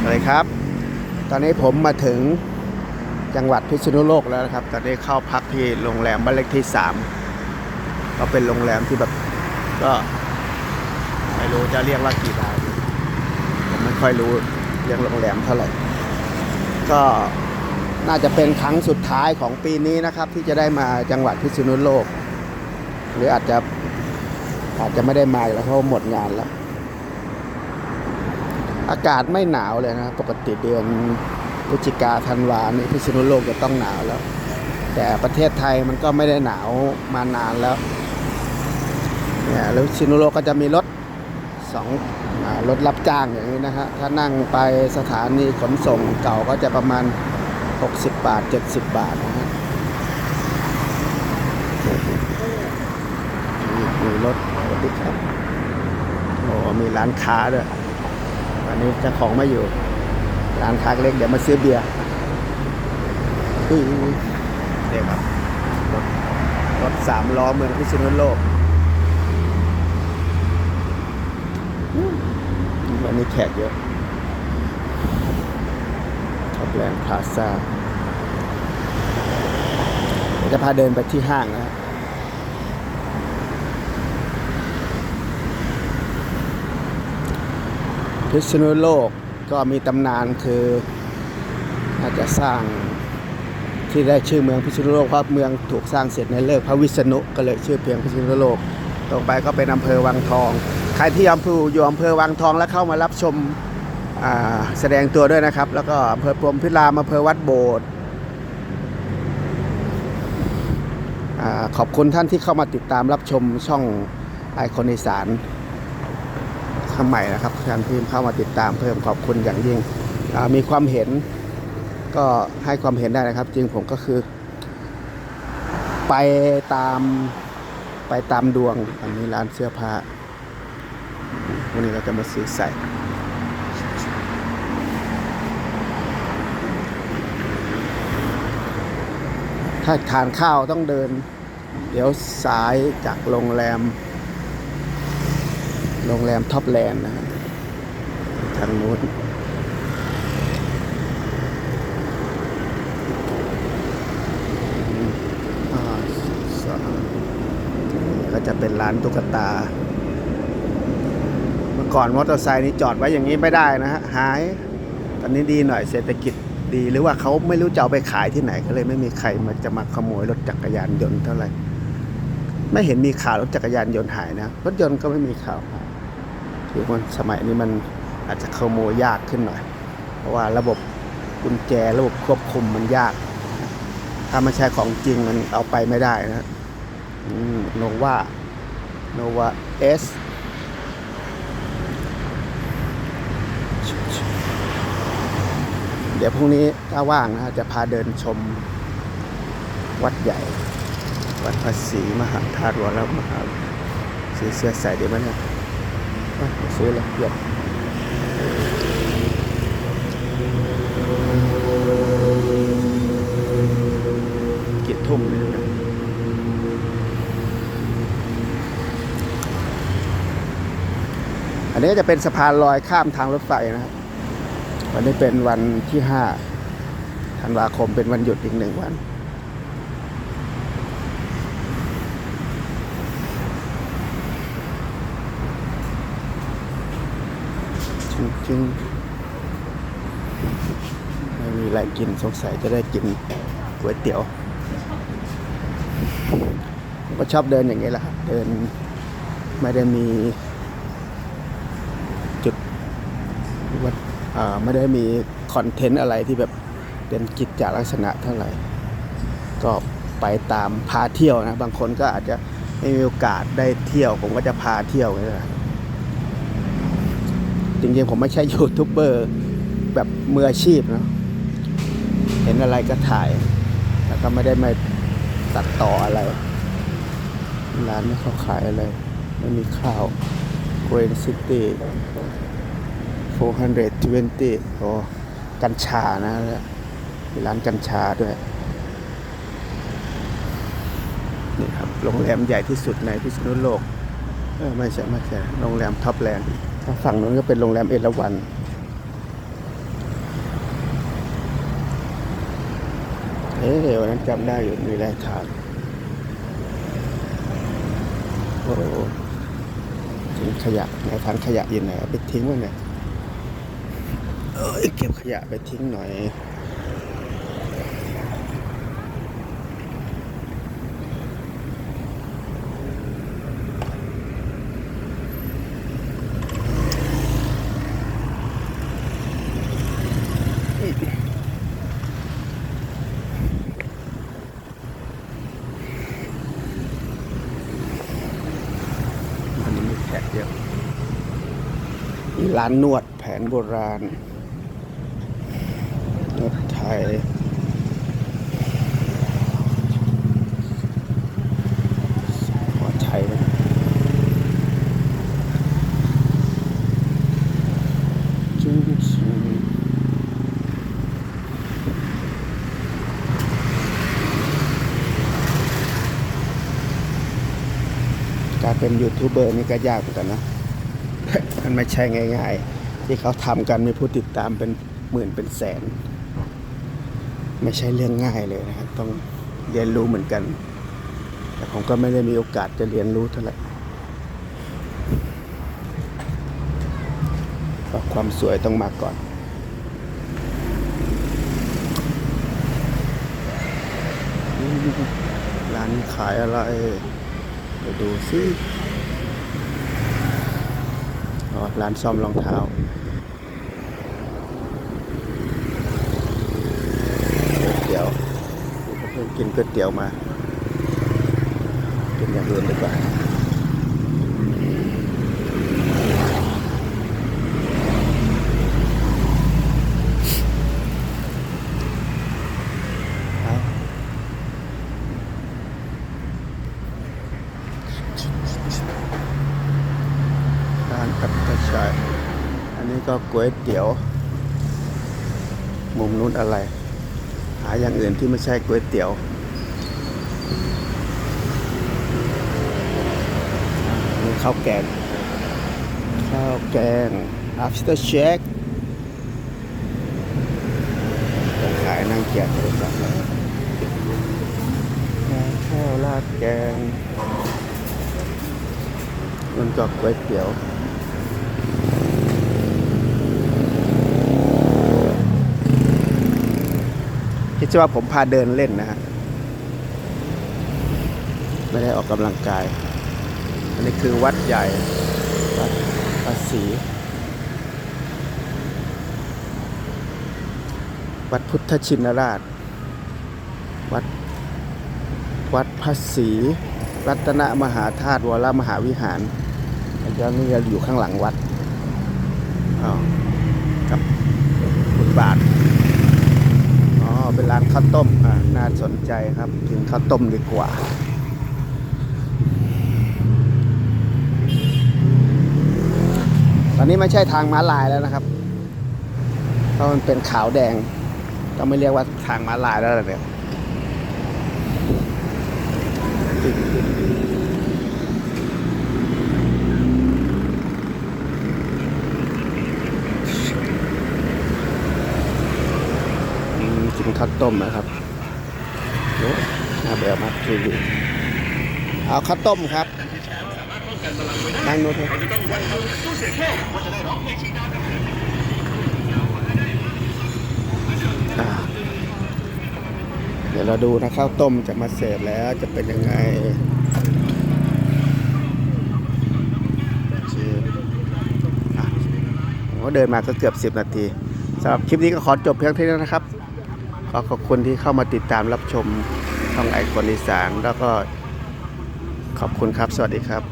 สวัสดีครับ ตอนนี้ผมมาถึงจังหวัดพิษณุโลกแล้วนะครับ ตอนนี้เข้าพักที่โรงแรมบ้านเล็กที่สามก็เป็นโรงแรมที่แบบก็ไม่รู้จะเรียกว่ากี่ดาวผมไม่ค่อยรู้เรื่องโรงแรมเท่าไหร่ ก็น่าจะเป็นครั้งสุดท้ายของปีนี้นะครับ ที่จะได้มาจังหวัดพิษณุโลก หรืออาจจะอาจจะไม่ได้มาแล้วเพราะว่าหมดงานแล้ว อากาศไม่หนาวเลยนะ ปกติเดือนพฤศจิกาธันวานี่พิษณุโลกจะต้องหนาวแล้ว แต่ประเทศไทยมันก็ไม่ได้หนาวมานานแล้วเนี่ยแล้วพิษณุโลกก็จะมีรถสองรถรับจ้างอย่างนี้นะฮะถ้านั่งไปสถานีขนส่งเก่าก็จะประมาณ 60 บาท 70 บาทนะฮะมีรถสวัสดีครับโอ้มีร้านค้าด้วย นี้เจ้าของไม่อยู่ ร้านค้าเล็กเดี๋ยวมาซื้อเบียร์เนี่ยครับรถรถสามล้อเมืองพิษณุโลกอันนี้แขกเยอะท็อปแลนด์พลาซ่าจะพาเดินไปที่ห้างนะครับ พิษณุโลกก็มีตำนานคืออาจจะสร้างที่ได้ชื่อเมืองพิษณุโลกเพราะเมืองถูกสร้างเสร็จในเลิกพระวิษณุก็เลยชื่อเพียงพิษณุโลกตรงไปก็เป็นอำเภอวังทอง ใครที่อำเภออยู่อำเภอวังทองแล้วเข้ามารับชมแสดงตัวด้วยนะครับ แล้วก็อำเภอพรหมพิรามอำเภอวัดโบสถ์ขอบคุณท่านที่เข้ามาติดตามรับชมช่องไอคอนอีสาน ข้าใหม่นะครับท่านที่เข้ามาติดตามเพิ่มขอบคุณอย่างยิ่งมีความเห็นก็ให้ความเห็นได้นะครับ จริงผมก็คือ ไปตามไปตามดวงอันนี้ร้านเสื้อผ้าวันนี้เราจะมาซื้อใส่ถ้าทานข้าวต้องเดิน เดี๋ยวซ้ายจากโรงแรม โรงแรมท็อปแลนด์นะฮะทางนู้นก็จะเป็นร้านตุ๊กตา เมื่อก่อนมอเตอร์ไซค์นี่จอดไว้อย่างนี้ไม่ได้นะฮะ หาย ตอนนี้ดีหน่อยเศรษฐกิจดีหรือว่าเขาไม่รู้จะเอาไปขายที่ไหนก็เลยไม่มีใครมาจะมาขโมยรถจักรยานยนต์เท่าไหร่ ไม่เห็นมีข่าวรถจักรยานยนต์หายนะ รถยนต์ก็ไม่มีข่าวหาย คือมันสมัยนี้มันอาจจะขโมยยากขึ้นหน่อย เพราะว่าระบบกุญแจระบบควบคุมมันยาก ถ้าไม่ใช่ของจริงมันเอาไปไม่ได้นะโนวาโนวาเอสเดี๋ยวพรุ่งนี้ถ้าว่างนะจะพาเดินชมวัดใหญ่ วัดภาษีมหาธาตุวรมหาซื้อเสื้อใส่ดีไหมเนี่ยอะ ซื้อเลยหยนกี่ทุ่มเลยนะอันนี้จะเป็นสะพานลอยข้ามทางรถไฟนะครับ วันนี้เป็นวันที่ห้าธันวาคมเป็นวันหยุดอีกหนึ่งวัน จริงๆไม่มีอะไรกินสงสัยจะได้กินก๋วยเตี๋ยวผมก็ชอบเดินอย่างนี้แหละครับเดินไม่ได้มีจุดวัดอ่าไม่ได้มีคอนเทนต์อะไรที่แบบเป็นกิจจลักษณะเท่าไหร่ ก็ไปตามพาเที่ยวนะ บางคนก็อาจจะไม่มีโอกาสได้เที่ยว ผมก็จะพาเที่ยวนี่แหละ จริงๆผมไม่ใช่ยูทูบเบอร์แบบมืออาชีพนะเห็นอะไรก็ถ่าย แล้วก็ไม่ได้มาตัดต่ออะไร ร้านนี้เขาขายอะไร ไม่มีข้าว Green City 420โอ้กัญชานะมีร้านกัญชาด้วย นี่ครับ โรงแรมใหญ่ที่สุดในพิษณุโลก เออไม่ใช่ไม่ใช่ โรงแรมท็อปแลนด์ ฝั่งนู้นก็เป็นโรงแรมเอราวันเอ๊ะวันนั้นจำได้อยู่มีแรายการโอ้ทิ้งขยะในถังขยะอยู่ไหนไปทิ้งไว้เนี่ยเอ้ยเก็บขยะไปทิ้งหน่อย ร้านนวดแผนโบราณนวดไทยนวดไทยนะจุ้งจุ้งการเป็นยูทูบเบอร์นี่ก็ยากเหมือนกันนะ มันไม่ใช่ง่าย ๆ ที่เขาทำกันมีผู้ติดตามเป็นหมื่นเป็นแสน ไม่ใช่เรื่องง่ายเลยนะครับ ต้องเรียนรู้เหมือนกัน แต่ผมก็ไม่ได้มีโอกาสจะเรียนรู้เท่าไหร่เพราะความสวยต้องมาก่อนร้านขายอะไร ไปดูซิ ร้านซ่อมรองเท้าเดี๋ยวเพิ่งกินก๋วยเตี๋ยวมากินอย่างอื่นดีกว่าร้านกับกระชายอันนี้ ก็ก๋วยเตี๋ยว มุมนู้นอะไร หาอย่างอื่นที่ไม่ใช่ก๋วยเตี๋ยวมีข้าวแกง ข้าวแกง after check ขายนั่งเกียรติศัพท์ข้าวราดแกงมันก็ก๋วยเตี๋ยว คิดว่าผมพาเดินเล่นนะฮะไม่ได้ออกกำลังกาย อันนี้คือวัดใหญ่วัดภาษีวัดพุทธชินราช วัด วัดภาษีรัตนมหาธาตุวรมหาวิหารอาจารย์นี่จะอยู่ข้างหลังวัดอ้าวกับฟุตบาท อ๋อ เป็นร้าน ข้าวต้มอ่าน่าสนใจครับกินข้าวต้มดีกว่าตอนนี้ไม่ใช่ทางม้าลายแล้วนะครับ เพราะมันเป็นขาวแดง ก็ไม่เรียกว่าทางม้าลายแล้วเนี่ยอืมกิน ข้าวต้มนะครับโอ้น่าเบื่อมากรีวิวเอาข้าวต้มครับนั่งโน้ตเดี๋ยวเราดูนะข้าวต้มจะมาเสร์ฟแล้วจะเป็นยังไงชิมอะเดินมาก็เกือบ 10 นาทีสำหรับคลิปนี้ก็ขอจบเพียงเท่านี้นะครับ ขอขอบคุณที่เข้ามาติดตามรับชมช่องไอคอนอีสานแล้วก็ขอบคุณครับ สวัสดีครับ